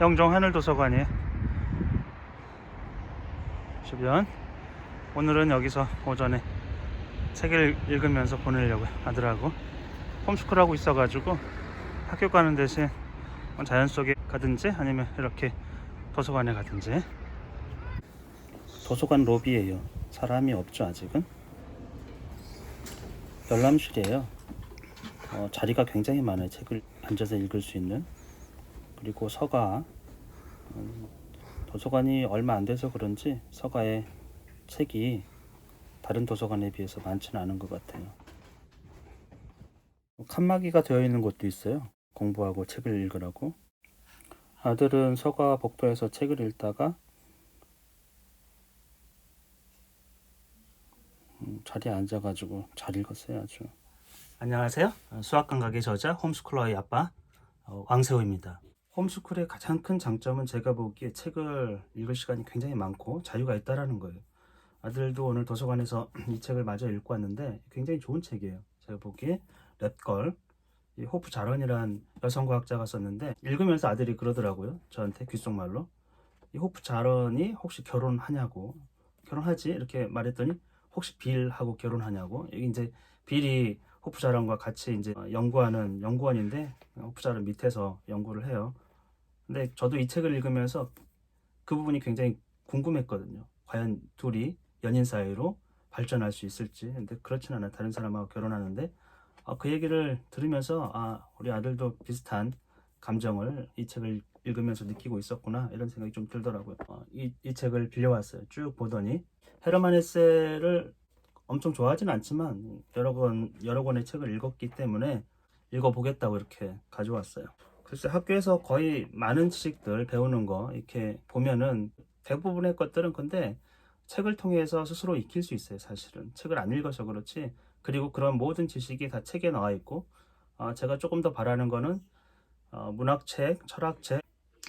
영종 하늘도서관이에요. 주변 오늘은 여기서 오전에 책을 읽으면서 보내려고요. 아들하고 홈스쿨 하고 있어 가지고 학교 가는 대신 자연 속에 가든지 아니면 이렇게 도서관에 가든지 도서관 로비예요. 사람이 없죠 아직은. 열람실이에요. 어, 자리가 굉장히 많아요. 책을 앉아서 읽을 수 있는. 그리고 서가 음, 도서관이 얼마 안 돼서 그런지 서가에 책이 다른 도서관에 비해서 많지는 않은 것 같아요. 칸막이가 되어 있는 곳도 있어요. 공부하고 책을 읽으라고. 아들은 서가 복도에서 책을 읽다가 음, 자리에 앉아가지고 잘 읽었어요 아주. 안녕하세요. 수학 감각의 저자 홈스쿨러의 아빠 어, 왕세호입니다. 홈스쿨의 가장 큰 장점은 제가 보기에 책을 읽을 시간이 굉장히 많고 자유가 있다라는 거예요. 아들도 오늘 도서관에서 이 책을 마저 읽고 왔는데 굉장히 좋은 책이에요. 제가 보기에 랩걸 이 호프 자런이란 여성 과학자가 썼는데 읽으면서 아들이 그러더라고요. 저한테 귓속말로 이 호프 자런이 혹시 결혼하냐고 결혼하지 이렇게 말했더니 혹시 빌하고 결혼하냐고 이게 이제 빌이 호프 자런과 같이 이제 연구하는 연구원인데 호프 자런 밑에서 연구를 해요. 근데 저도 이 책을 읽으면서 그 부분이 굉장히 궁금했거든요. 과연 둘이 연인 사이로 발전할 수 있을지. 근데 그렇진 않아요. 다른 사람하고 결혼하는데 아, 그 얘기를 들으면서 아 우리 아들도 비슷한 감정을 이 책을 읽으면서 느끼고 있었구나 이런 생각이 좀 들더라고요. 어, 이, 이 책을 빌려왔어요. 쭉 보더니 헤르만 헤세를 엄청 좋아하진 않지만 여러 권 여러 권의 책을 읽었기 때문에 읽어보겠다고 이렇게 가져왔어요. 글쎄 학교에서 거의 많은 지식들 배우는 거 이렇게 보면은 대부분의 것들은 근데 책을 통해서 스스로 익힐 수 있어요 사실은 책을 안 읽어서 그렇지 그리고 그런 모든 지식이 다 책에 나와 있고 어, 제가 조금 더 바라는 거는 어, 문학책, 철학책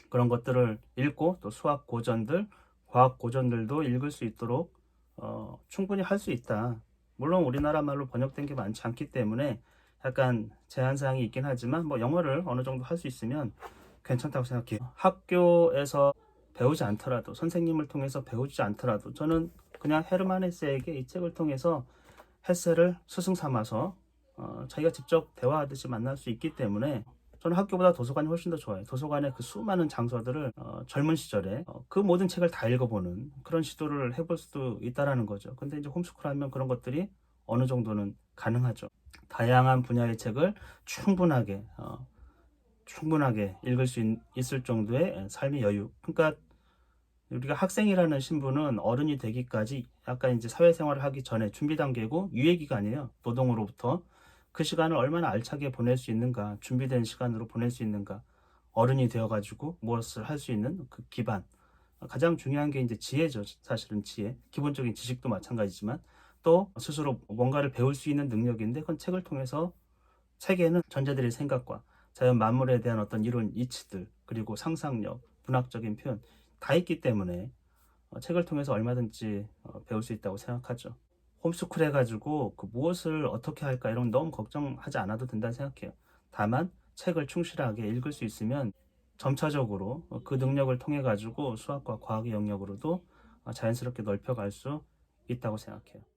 그런 것들을 읽고 또 수학 고전들, 과학 고전들도 읽을 수 있도록 어, 충분히 할 수 있다. 물론 우리나라 말로 번역된 게 많지 않기 때문에 약간 제한 사항이 있긴 하지만 뭐 영어를 어느 정도 할 수 있으면 괜찮다고 생각해요. 학교에서 배우지 않더라도 선생님을 통해서 배우지 않더라도 저는 그냥 헤르만 헤세에게 이 책을 통해서 헤세를 스승 삼아서 어, 자기가 직접 대화하듯이 만날 수 있기 때문에 저는 학교보다 도서관이 훨씬 더 좋아요. 도서관의 그 수많은 장소들을 어, 젊은 시절에 어, 그 모든 책을 다 읽어보는 그런 시도를 해볼 수도 있다라는 거죠. 근데 이제 홈스쿨 하면 그런 것들이 어느 정도는 가능하죠. 다양한 분야의 책을 충분하게 어, 충분하게 읽을 수 있, 있을 정도의 삶의 여유. 그러니까 우리가 학생이라는 신분은 어른이 되기까지 약간 이제 사회생활을 하기 전에 준비 단계고 유예 기간이에요. 노동으로부터 그 시간을 얼마나 알차게 보낼 수 있는가, 준비된 시간으로 보낼 수 있는가, 어른이 되어가지고 무엇을 할 수 있는 그 기반. 가장 중요한 게 이제 지혜죠. 사실은 지혜. 기본적인 지식도 마찬가지지만 또 스스로 뭔가를 배울 수 있는 능력인데 그건 책을 통해서 책에는 전자들의 생각과 자연 만물에 대한 어떤 이론 이치들 그리고 상상력, 문학적인 표현 다 있기 때문에 어, 책을 통해서 얼마든지 어, 배울 수 있다고 생각하죠. 홈스쿨 해가지고 그 무엇을 어떻게 할까 이런 건 너무 걱정하지 않아도 된다는 생각해요. 다만 책을 충실하게 읽을 수 있으면 점차적으로 어, 그 능력을 통해 가지고 수학과 과학의 영역으로도 어, 자연스럽게 넓혀갈 수 있다고 생각해요.